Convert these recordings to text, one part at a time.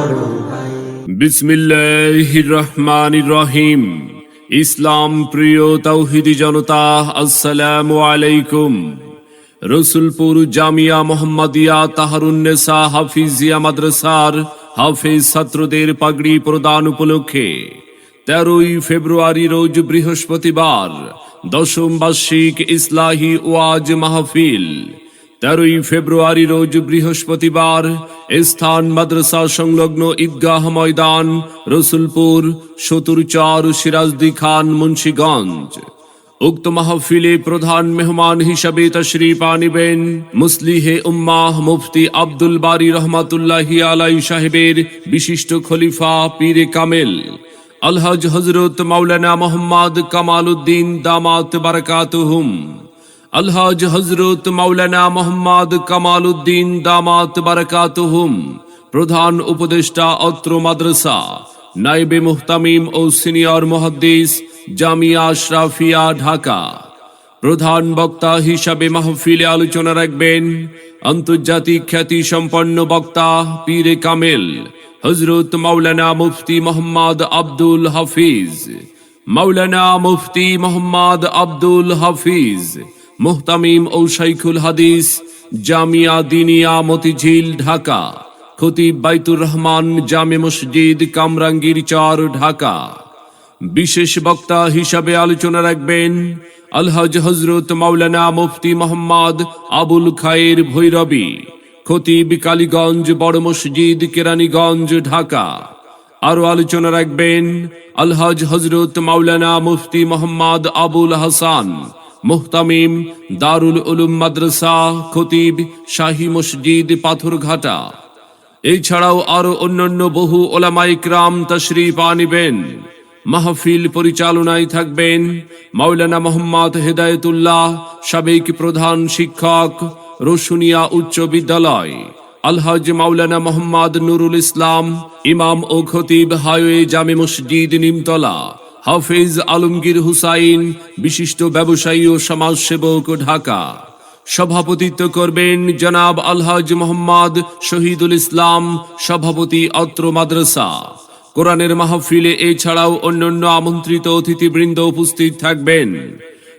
বড় ভাই রহিম ইসলাম প্রিয় তৌহিদি জনতা, আসসালামু আলাইকুম। রসুলপুর জামিয়া মোহাম্মদিয়া তাহারুন্নেসা হাফিজিয়া মাদ্রাসার হাফিজ ছাত্রদের পাগড়ি প্রদান উপলক্ষে তেরোই ফেব্রুয়ারি রোজ বৃহস্পতিবার দশম বার্ষিক ইসলাহি ওয়াজ মাহফিল তেরোই ফেব্রুয়ারি রোজ বৃহস্পতিবার স্থান মাদ্রাসা সংলগ্ন ঈদগাহ ময়দান, রসুলপুর সতুরচর সিরাজদি খান, মুন্সীগঞ্জ। উক্ত মাহফিলে প্রধান মেহমান হিসাবে তশরিফ আনিবেন মুসলিহে উম্মাহ মুফতি আব্দুল বারি রহমাতুল্লাহি আলাই সাহেবের বিশিষ্ট খলিফা পীরে কামেল, আলহাজ হজরত মাওলানা মোহাম্মদ কামাল উদ্দিন দামাত বারকাতুহুম। আলহাজ হজরত মাওলানা মোহাম্মদ কামাল উদ্দিন দামাত বারকাতুহুম, প্রধান উপদেষ্টা অত্র মাদ্রাসা নাইবে মুহতামিম ও সিনিয়র মহাদ্দিস জামিয়া আশরাফিয়া ঢাকা। প্রধান বক্তা হিসাবে মাহফিলে আলোচনা রাখবেন আন্তর্জাতিক খ্যাতি সম্পন্ন বক্তা পীরে কামেল, হজরত মাওলানা মুফতি মোহাম্মদ আব্দুল হাফিজ। মাওলানা মুফতি মোহাম্মদ আব্দুল হাফিজ। মুহতামিম ও শাইখুল হাদিস, জামিয়া দিনিয়া মতিঝিল, ঢাকা। খতিব বাইতুর রহমান জামে মসজিদ, কামরাঙ্গীর চর, ঢাকা। বিশেষ বক্তা হিসাবে আলোচনা রাখবেন আলহাজ হজরত মাওলানা মুফতি মোহাম্মদ আবুল খায়ের ভৈরবী, খতিব কালীগঞ্জ বড় মসজিদ, কেরানীগঞ্জ, ঢাকা। আরও আলোচনা রাখবেন আলহাজ হজরত মাওলানা মুফতি মোহাম্মদ আবুল হাসান। মুহতামিম, দারুল উলুম মাদ্রাসা, খতিব, শাহী মসজিদ, পাথরঘাটা। এছাড়াও আরও অন্যান্য বহু ওলামাইকরাম তশরিফ আনিবেন। মাহফিল পরিচালনায় থাকবেন মাওলানা মোহাম্মদ হেদায়েতুল্লাহ, সাবেক প্রধান শিক্ষক, রসুনিয়া উচ্চ বিদ্যালয়। আলহাজ মাওলানা মোহাম্মদ নুরুল ইসলাম, ইমাম ও খতিব হাইওয়ে জামে মসজিদ নিমতলা। হাফিজ আলমগীর হুসাইন, বিশিষ্ট ব্যবসায়ী ও সমাজসেবক ঢাকা। সভাপতিত্ব করবেন জনাব আলহাজ মোহাম্মদ শহীদুল ইসলাম, সভাপতি অত্র মাদ্রাসা। কোরআনের মাহফিলে এছাড়াও অন্যান্য আমন্ত্রিত অতিথিবৃন্দ উপস্থিত থাকবেন।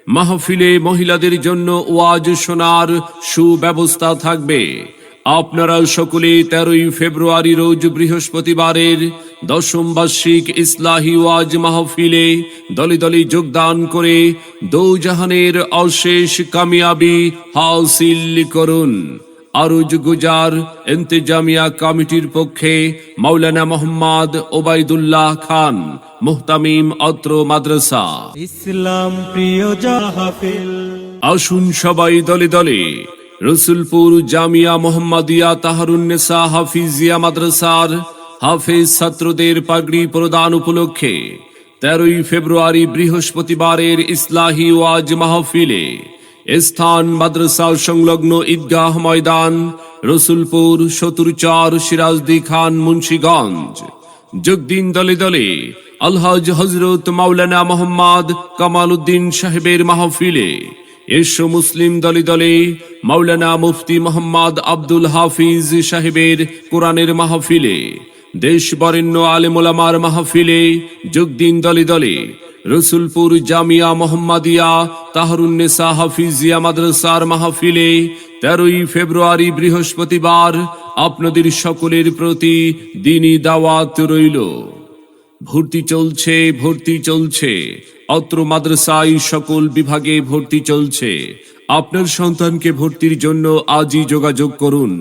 মাহফিলে মহিলাদের জন্য ওয়াজ শোনার সুব্যবস্থা থাকবে। আপনারা সকলে তেরোই ফেব্রুয়ারি রোজ বৃহস্পতিবারের দশম বার্ষিক ইসলাহি ওয়াজ মাহফিলে দলে দলে যোগদান করে দৌজাহানের অশেষ কামিয়াবি হাসিল করুন। আরুজ গুজার এন্তেজামিয়া কমিটির পক্ষে মাওলানা মোহাম্মদ ওবায়দুল্লাহ খান মুহতামিম অত্র মাদ্রাসা। ইসলাম প্রিয় জাহাফিল। আসুন সবাই দলে দলে। রসুলপুর জামিয়া মোহাম্মদিয়া তাহারুন্নেসা হাফিজিয়া মাদ্রাসার হাফেজ ছাত্রদের পাগড়ি প্রদান উপলক্ষে তেরোই ফেব্রুয়ারি বৃহস্পতিবারের ইসলাহি ওয়াজ মাহফিলে স্থান মাদ্রাসা সংলগ্ন ঈদগাহ ময়দান, রসুলপুর সতুরচর সিরাজদি খান, মুন্সীগঞ্জ। যোগদিন দলে দলে আলহাজ হজরত মাওলানা মোহাম্মদ কামাল উদ্দিন সাহেবের মাহফিলে এসো মুসলিম দলে দলে মাওলানা মুফতি মোহাম্মদ আব্দুল হাফিজ সাহেবের কোরআনের মাহফিলে দেশ বরেণ্য আলেমোলামার মাহফিলে যোগদিন দলে দলে। রসুলপুর জামিয়া মোহাম্মদিয়া তাহরুন্নেসা হাফিজিয়া মাদ্রাসার মাহফিলে তেরোই ফেব্রুয়ারি বৃহস্পতিবার আপনাদের সকলের প্রতি দিনই দাওয়াত রইল। ভর্তি চলছে ভর্তি চলছে। অত্র মাদ্রাসায় সকল বিভাগে ভর্তি চলছে। আপনার সন্তানকে ভর্তির জন্য আজই যোগাযোগ করুন।